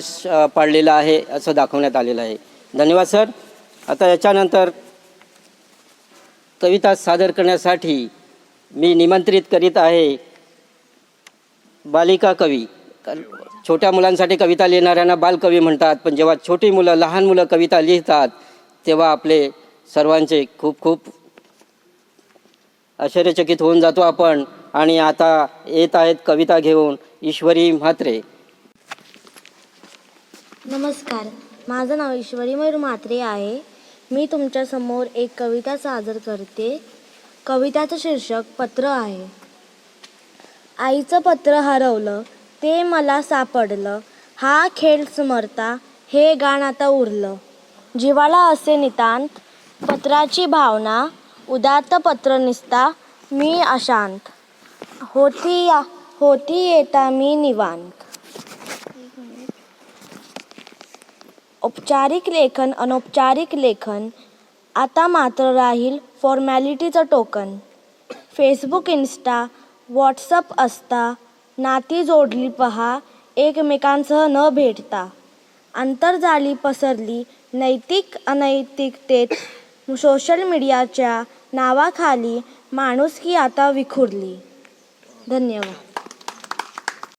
प्रकाश पाडलेला आहे असं दाखवण्यात आलेलं आहे. धन्यवाद सर. आता याच्यानंतर कविता सादर करण्यासाठी मी निमंत्रित करीत आहे बालिका कवी. छोट्या मुलांसाठी कविता लिहिणाऱ्यांना बालकवी म्हणतात पण जेव्हा छोटी मुलं लहान मुलं कविता लिहितात तेव्हा आपले सर्वांचे खूप खूप आश्चर्यचकित होऊन जातो आपण. आणि आता येत आहेत कविता घेऊन ईश्वरी म्हात्रे. नमस्कार. माझं नाव ईश्वरी मयूर म्हात्रे आहे. मी तुमच्यासमोर एक कविता सादर करते. कविताचं शीर्षक पत्र आहे. आईचं पत्र हरवलं ते मला सापडलं. हा खेळ स्मरता हे गाण आता उरलं. जीवाला असे नितांत पत्राची भावना उदात्त पत्र निसता मी अशांत. होती या होती येता मी निवांत. औपचारिक लेखन अनौपचारिक लेखन आता मात्र राहील फॉर्मॅलिटीचं टोकन. फेसबुक इन्स्टा व्हॉट्सअप असता नाती जोडली पहा एकमेकांसह न भेटता. आंतरजाली पसरली नैतिक अनैतिकतेत सोशल मीडियाच्या नावाखाली माणुसकी आता विखुरली. धन्यवाद.